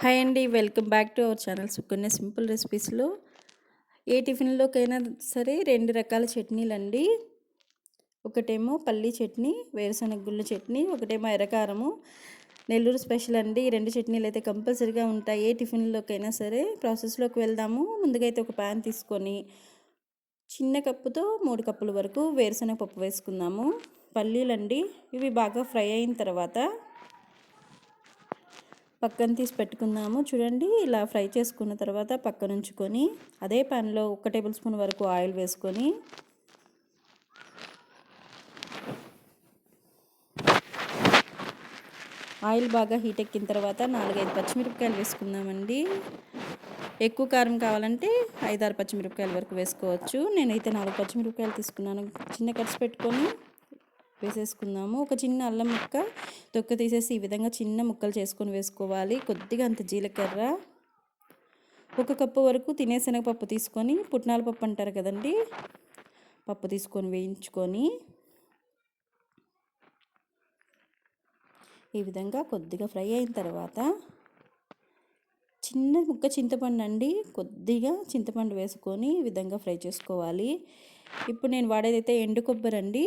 Hi అండి welcome back to our channel Sukanya simple రెసిపీస్లో. ఏ టిఫిన్లోకైనా సరే రెండు రకాల చట్నీలు అండి ఒకటేమో పల్లీ చట్నీ వేరుశనగ గుళ్ళు చట్నీ ఒకటేమో ఎర్రకారము. నెల్లూరు స్పెషల్ అండి. ఈ రెండు చట్నీలు అయితే కంపల్సరీగా ఉంటాయి. ఏ టిఫిన్లోకైనా సరే ప్రాసెస్లోకి వెళ్దాము. ముందుగా అయితే ఒక ప్యాన్ తీసుకొని చిన్న కప్పుతో మూడు కప్పుల వరకు వేరుశనగ పప్పు వేసుకుందాము. పల్లీలండి ఇవి బాగా ఫ్రై అయిన తర్వాత పక్కన తీసి పెట్టుకుందాము. చూడండి ఇలా ఫ్రై చేసుకున్న తర్వాత పక్కన ఉంచుకొని అదే ప్యాన్లో ఒక టేబుల్ స్పూన్ వరకు ఆయిల్ వేసుకొని ఆయిల్ బాగా హీట్ ఎక్కిన తర్వాత నాలుగైదు పచ్చిమిరపకాయలు వేసుకుందామండి. ఎక్కువ కారం కావాలంటే ఐదారు పచ్చిమిరపకాయల వరకు వేసుకోవచ్చు. నేనైతే నాలుగు పచ్చిమిరపకాయలు తీసుకున్నాను. చిన్న కట్స్ పెట్టుకొని వేసేసుకుందాము. ఒక చిన్న అల్లం ముక్క తొక్క తీసేసి ఈ విధంగా చిన్న ముక్కలు చేసుకొని వేసుకోవాలి. కొద్దిగా అంత జీలకర్ర. ఒక కప్పు వరకు తినేశనగపప్పు తీసుకొని పుట్నాల పప్పు అంటారు కదండి పప్పు తీసుకొని వేయించుకొని ఈ విధంగా కొద్దిగా ఫ్రై అయిన తర్వాత చిన్న ముక్క చింతపండు అండి కొద్దిగా చింతపండు వేసుకొని ఈ విధంగా ఫ్రై చేసుకోవాలి. ఇప్పుడు నేను వాడేదైతే ఎండు కొబ్బరి అండి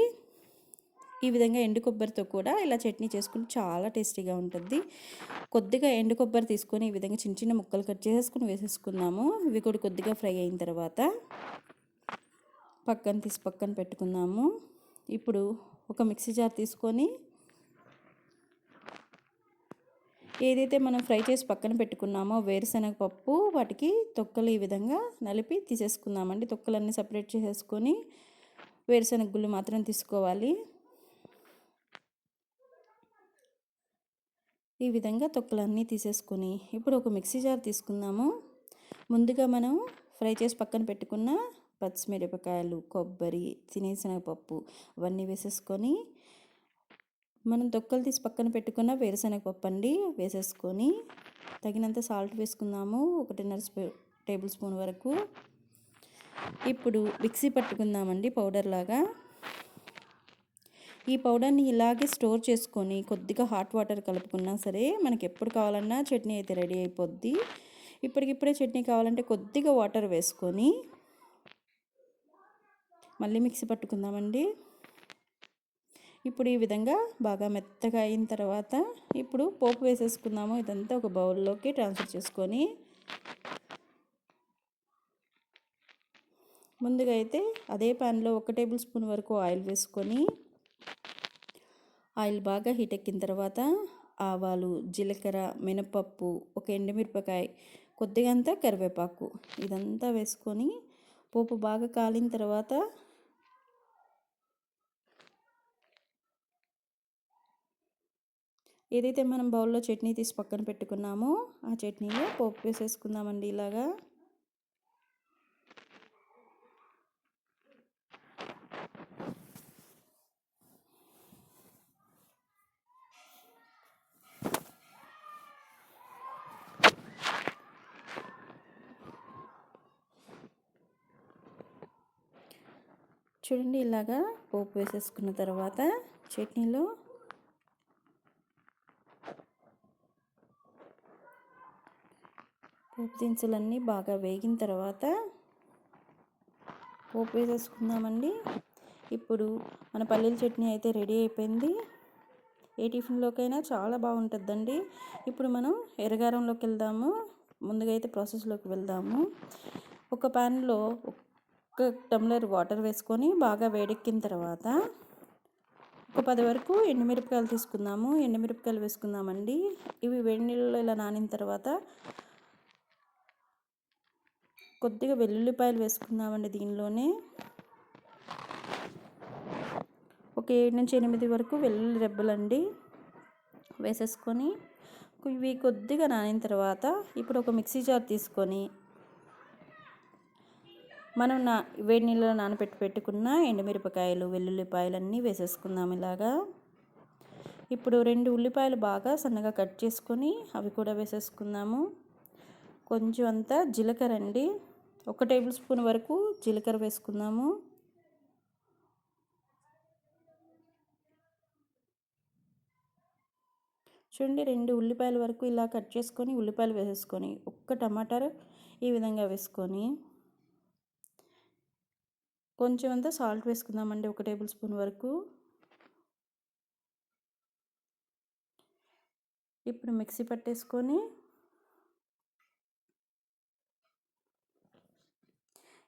ఈ విధంగా ఎండు కొబ్బరితో కూడా ఇలా చట్నీ చేసుకుని చాలా టేస్టీగా ఉంటుంది. కొద్దిగా ఎండు కొబ్బరి తీసుకొని ఈ విధంగా చిన్న చిన్న ముక్కలు కట్ చేసేసుకుని వేసేసుకుందాము. ఇవి కూడా కొద్దిగా ఫ్రై అయిన తర్వాత పక్కన తీసి పక్కన పెట్టుకుందాము. ఇప్పుడు ఒక మిక్సీ జార్ తీసుకొని ఏదైతే మనం ఫ్రై చేసి పక్కన పెట్టుకున్నామో వేరుశనగ పప్పు వాటికి తొక్కలు ఈ విధంగా నలిపి తీసేసుకుందామండి. తొక్కలన్నీ సపరేట్ చేసేసుకొని వేరుశనగ గుళ్ళు మాత్రం తీసుకోవాలి. ఈ విధంగా తొక్కలన్నీ తీసేసుకొని ఇప్పుడు ఒక మిక్సీ జార్ తీసుకుందాము. ముందుగా మనం ఫ్రై చేసి పక్కన పెట్టుకున్న పచ్చిమిరపకాయలు కొబ్బరి తినేశనగపప్పు అవన్నీ వేసేసుకొని మనం తొక్కలు తీసి పక్కన పెట్టుకున్న వేరుశనగపప్పు అండి వేసేసుకొని తగినంత సాల్ట్ వేసుకుందాము ఒకటిన్నర టేబుల్ స్పూన్ వరకు. ఇప్పుడు మిక్సీ పట్టుకుందామండి పౌడర్ లాగా. ఈ పౌడర్ని ఇలాగే స్టోర్ చేసుకొని కొద్దిగా హాట్ వాటర్ కలుపుకున్నా సరే మనకి ఎప్పుడు కావాలన్నా చట్నీ అయితే రెడీ అయిపోద్ది. ఇప్పటికిప్పుడే చట్నీ కావాలంటే కొద్దిగా వాటర్ వేసుకొని మళ్ళీ మిక్సీ పట్టుకుందామండి. ఇప్పుడు ఈ విధంగా బాగా మెత్తగా అయిన తర్వాత ఇప్పుడు పోపు వేసేసుకుందాము. ఇదంతా ఒక బౌల్లోకి ట్రాన్స్ఫర్ చేసుకొని ముందుగా అయితే అదే ప్యాన్లో ఒక టేబుల్ స్పూన్ వరకు ఆయిల్ వేసుకొని ఆయిల్ బాగా హీట్ ఎక్కిన తర్వాత ఆవాలు జీలకర్ర మినపప్పు ఒక ఎండుమిరపకాయ కొద్దిగా అంతా కరివేపాకు ఇదంతా వేసుకొని పోపు బాగా కాలిన తర్వాత ఏదైతే మనం బౌల్లో చట్నీ తీసి పక్కన పెట్టుకున్నామో ఆ చట్నీలో పోపు వేసేసుకుందామండి ఇలాగా. చూడండి ఇలాగా పోపు వేసేసుకున్న తర్వాత చట్నీలో పోపు దినుసులన్నీ బాగా వేగిన తర్వాత పోపు వేసేసుకుందామండి. ఇప్పుడు మన పల్లీల చట్నీ అయితే రెడీ అయిపోయింది. ఏ టిఫిన్లోకైనా చాలా బాగుంటుందండి. ఇప్పుడు మనం ఎర్రగారంలోకి వెళ్దాము. ముందుగా అయితే ప్రాసెస్లోకి వెళ్దాము. ఒక ప్యాన్లో ఒక టమ్లర్ వాటర్ వేసుకొని బాగా వేడెక్కిన తర్వాత ఒక పది వరకు ఎండుమిరపకాయలు తీసుకుందాము. ఎండుమిరపకాయలు వేసుకుందామండి. ఇవి వేడి నీళ్ళలో ఇలా నానిన తర్వాత కొద్దిగా వెల్లుల్లిపాయలు వేసుకుందామండి దీనిలోనే. ఒక ఏడు నుంచి ఎనిమిది వరకు వెల్లుల్లి రెబ్బలండి వేసేసుకొని ఇవి కొద్దిగా నానిన తర్వాత ఇప్పుడు ఒక మిక్సీ జార్ తీసుకొని మనం నా వేడి నీళ్ళలో నానబెట్టి పెట్టుకున్న ఎండుమిరపకాయలు వెల్లుల్లిపాయలు అన్నీ వేసేసుకుందాం ఇలాగా. ఇప్పుడు రెండు ఉల్లిపాయలు బాగా సన్నగా కట్ చేసుకొని అవి కూడా వేసేసుకుందాము. కొంచెం అంతా జీలకర్ర అండి. ఒక టేబుల్ స్పూన్ వరకు జీలకర్ర వేసుకుందాము. చూడండి రెండు ఉల్లిపాయల వరకు ఇలా కట్ చేసుకొని ఉల్లిపాయలు వేసేసుకొని ఒక్క టమాటా ఈ విధంగా వేసుకొని కొంచెం అంతా సాల్ట్ వేసుకుందామండి ఒక టేబుల్ స్పూన్ వరకు. ఇప్పుడు మిక్సీ పట్టేసుకొని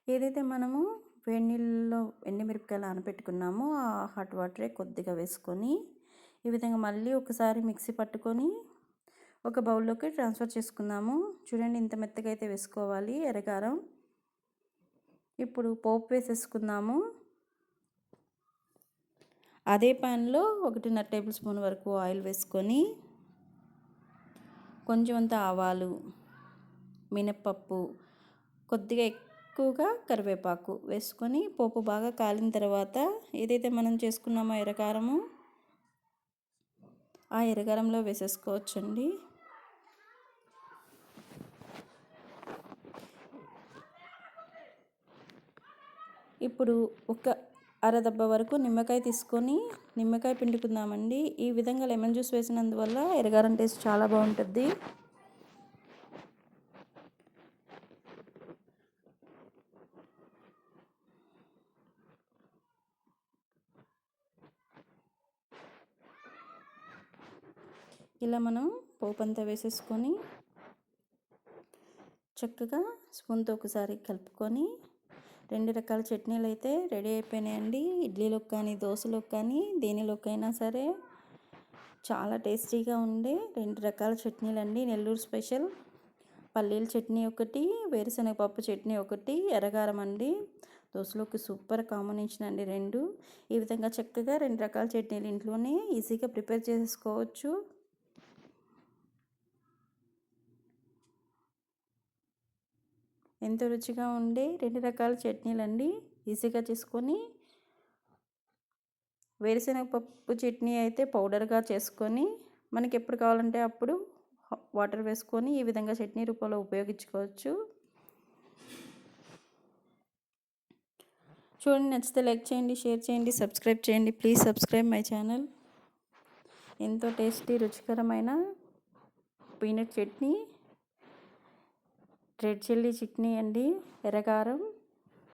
ఏదైతే మనము వేడి నీళ్ళలో ఎండిమిరపకాయలు ఆనపెట్టుకున్నామో ఆ హాట్ వాటరే కొద్దిగా వేసుకొని ఈ విధంగా మళ్ళీ ఒకసారి మిక్సీ పట్టుకొని ఒక బౌల్లోకి ట్రాన్స్ఫర్ చేసుకుందాము. చూడండి ఇంత మెత్తగా అయితే వేసుకోవాలి ఎర్రకారం. ఇప్పుడు పోపు వేసేసుకుందాము. అదే ప్యాన్లో ఒకటిన్నర టేబుల్ స్పూన్ వరకు ఆయిల్ వేసుకొని కొంచెం అంత ఆవాలు మినప్పప్పు కొద్దిగా ఎక్కువగా కరివేపాకు వేసుకొని పోపు బాగా కాలిన తర్వాత ఏదైతే మనం చేసుకున్నామో ఎరకారము ఆ ఎరగారంలో వేసేసుకోవచ్చండి. ఇప్పుడు ఒక అరదబ్బ వరకు నిమ్మకాయ తీసుకొని నిమ్మకాయ పిండుకుందామండి. ఈ విధంగా లెమన్ జ్యూస్ వేసినందువల్ల ఎరగారం టేస్ట్ చాలా బాగుంటుంది. ఇలా మనం పోపంతా వేసేసుకొని చక్కగా స్పూన్తో ఒకసారి కలుపుకొని రెండు రకాల చట్నీలు అయితే రెడీ అయిపోయినాయండి. ఇడ్లీలోకి కానీ దోశలోకి కానీ దేనిలోకైనా సరే చాలా టేస్టీగా ఉండే రెండు రకాల చట్నీలు అండి నెల్లూరు స్పెషల్ పల్లీల చట్నీ ఒకటి వేరుశనగపప్పు చట్నీ ఒకటి ఎర్రగారం అండి. దోశలోకి సూపర్ కాంబినేషన్ అండి రెండు. ఈ విధంగా చక్కగా రెండు రకాల చట్నీలు ఇంట్లోనే ఈజీగా ప్రిపేర్ చేసుకోవచ్చు. ఎంతో రుచిగా ఉండే రెండు రకాల చట్నీలండి. ఈజీగా చేసుకొని వేరుశనగపప్పు చట్నీ అయితే పౌడర్గా చేసుకొని మనకి ఎప్పుడు కావాలంటే అప్పుడు వాటర్ వేసుకొని ఈ విధంగా చట్నీ రూపంలో ఉపయోగించుకోవచ్చు. చూడండి నచ్చితే లైక్ చేయండి షేర్ చేయండి సబ్స్క్రైబ్ చేయండి. Please subscribe my channel. ఎంతో టేస్టీ రుచికరమైన peanut chutney. Red chilli chutney అండి ఎర్రకారం